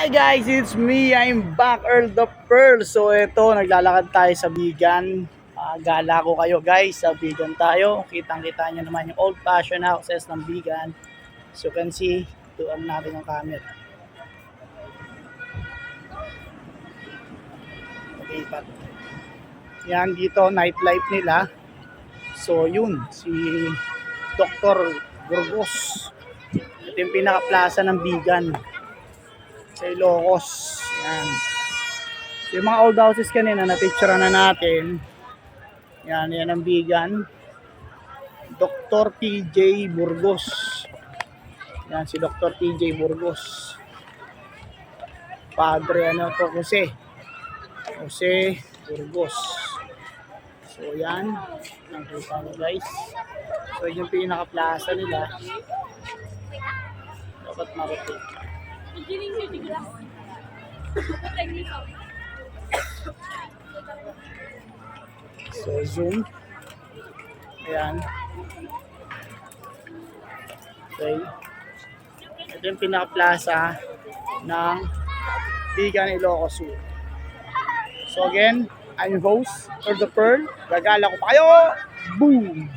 Hi guys, it's me. I'm back, Earl the Pearl. So ito, naglalakad tayo sa Bigan. Ah, gala ko kayo guys, sa Bigan tayo. Kitang-kita nyo naman yung old-fashioned houses ng Bigan. So you can see, tuan natin yung camera. Okay, pat. Yan dito, nightlife nila. So yun, si Dr. Burgos. Ito yung pinaka-plaza ng Bigan sa Ilocos. Yan. So, yung mga old houses kanina na picture na natin. Yan, yan ang bigan. Dr. PJ Burgos. Yan si Dr. PJ Burgos. Padre ano to Jose. Jose Burgos. So yan, nakita mo guys. So yun yung pinaka-plaza nila. Dapat marutin. So, zoom. Ayan. Okay. Ito yung pinaka-plaza ng Bigan Ilocos. So again, I'm your host, for the Pearl. Gagala ko pa kayo! Boom!